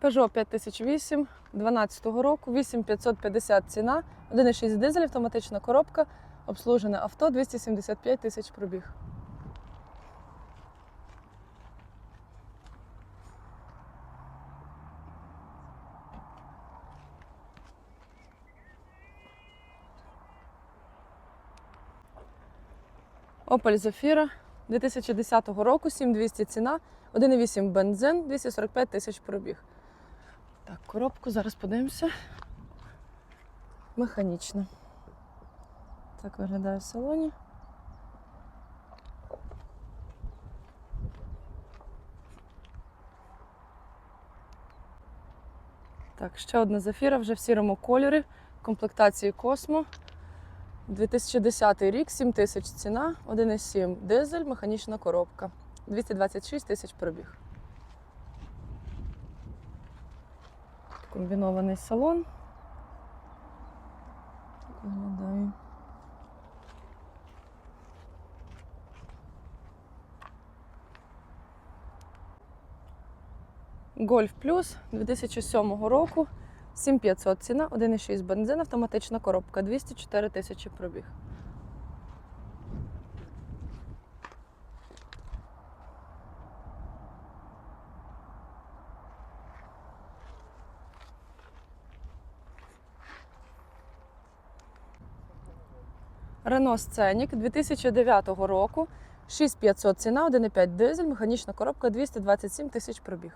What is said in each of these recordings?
Peugeot 5008 12 року, 8550 ціна, 1,6 дизель, автоматична коробка, обслужене авто, 275 тисяч пробіг. Opel Zafira 2010 року, 7200 ціна, 1,8 бензин, 245 тисяч пробіг. Так, коробку зараз подивимося. Механічна. Так виглядає в салоні. Так, ще одна зафіра вже в сірому кольорі, комплектації Космо. 2010 рік, 7 тисяч ціна, 1,7 дизель, механічна коробка. 226 тисяч пробіг. Комбінований салон. Так виглядає. Гольф Плюс 2007 року. 7500 ціна, 1,6 бензин, автоматична коробка, 204 тисячі пробіг. Рено Сценік 2009 року. 6500 ціна, 1,5 дизель, механічна коробка, 227 тисяч пробіг.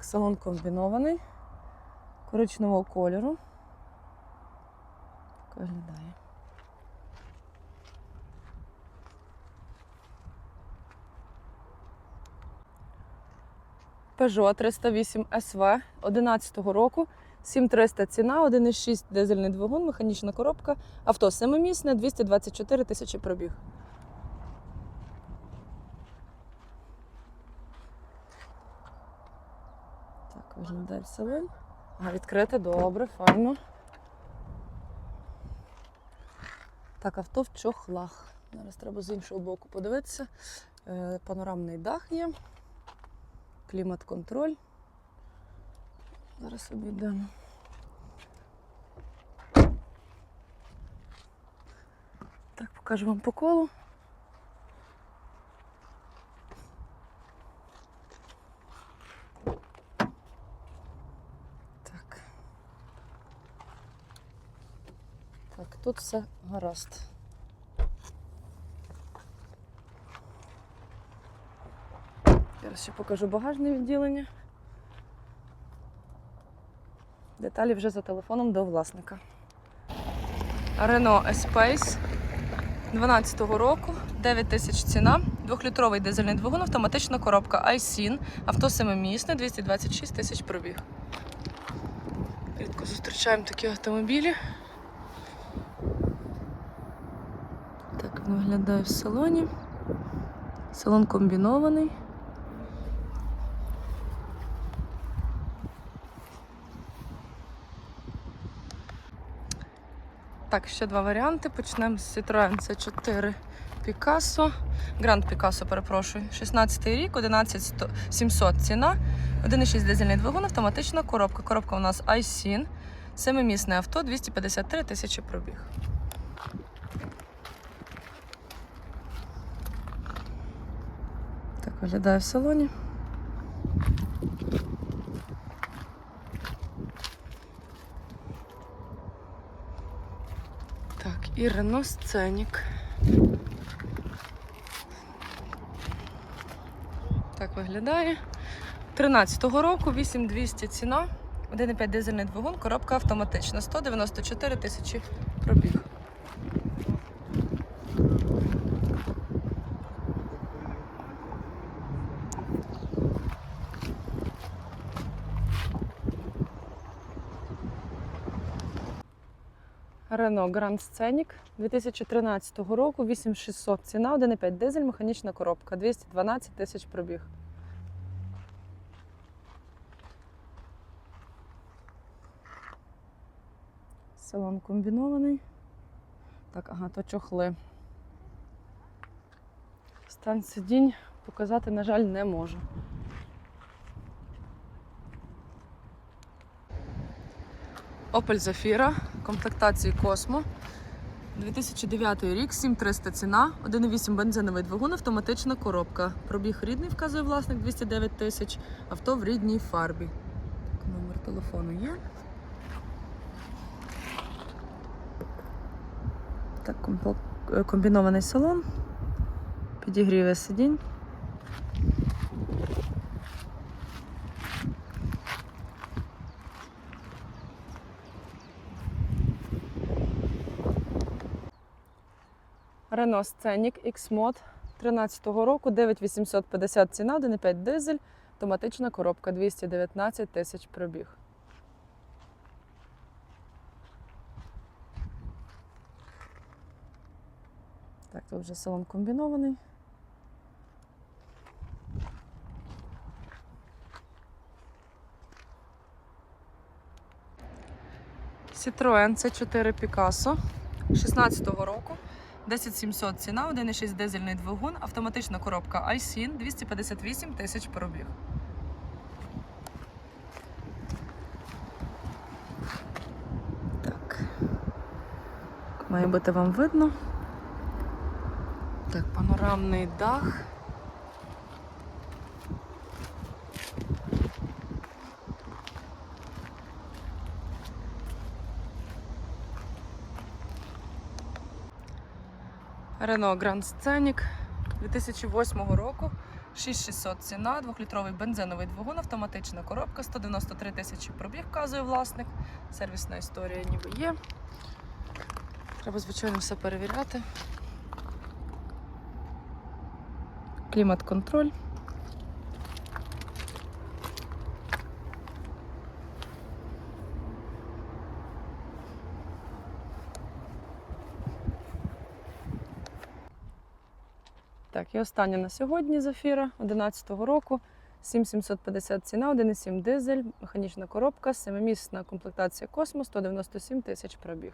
Салон комбінований, коричневого кольору. Так виглядає. Peugeot 308 SV 11 року. 7300 ціна, 1,6 дизельний двигун, механічна коробка, авто семимісне, 224 тисячі пробіг. Так, виглядає салон. А, відкрите, добре, файно. Так, авто в чохлах. Зараз треба з іншого боку подивитися. Е, Панорамний дах є. Клімат-контроль. Зараз обійдемо. Так, покажу вам по колу. Так. Так, тут все гаразд. Зараз ще покажу багажне відділення. Деталі вже за телефоном до власника. Renault Espace 12-го року, 9 тисяч ціна, 2-літровий дизельний двигун, автоматична коробка iSIN, авто семимісне, 226 тисяч пробіг. Рідко зустрічаємо такі автомобілі. Так виглядає в салоні. Салон комбінований. Так, ще два варіанти. Почнемо з Citroen C4 Picasso. Grand Picasso, перепрошую. 16 рік, 11700 ціна. 1,6 дизельний двигун, автоматична коробка. Коробка у нас iSIN. Семимісне авто, 253 тисячі пробіг. Так виглядає в салоні. Так, і Рено Сценік. Так виглядає. 13-го року, 8200 ціна, 1,5 дизельний двигун, коробка автоматична, 194 тисячі пробіг. Renault Grand Scenic 2013 року, 8600 ціна, 1,5 дизель, механічна коробка, 212 тисяч пробіг. Салон комбінований. Так, ага, то чохли. Стан сидінь показати, на жаль, не можу. Opel Zafira, комплектації Cosmo. 2009 рік, 7300 ціна, 1,8 бензиновий двигун, автоматична коробка. Пробіг рідний, вказує власник 209 тисяч, авто в рідній фарбі. Так, номер телефону є. Так, е, комбінований салон, підігріве сидінь. Renault Scenic X-Mod 13 року, 9850 ціна, 1,5 дизель, автоматична коробка, 219 тисяч пробіг. Так, тут вже салон комбінований. Citroen C4 Picasso 16-го року. 10700 ціна, 1,6 дизельний двигун, автоматична коробка iSIN, 258 тисяч пробіг. Так. Має бути вам видно. Так, панорамний дах. Renault Grand Scenic 2008 року. 6600 ціна, 2-літровий бензиновий двигун, автоматична коробка, 193 тисячі пробіг, вказує власник. Сервісна історія ніби є. Треба, звичайно, все перевіряти. Клімат-контроль. Так, і останнє на сьогодні Зафіра 11-го року. 7750 ціна, 1,7 дизель, механічна коробка, семимісна комплектація Космос, 197 тисяч пробіг.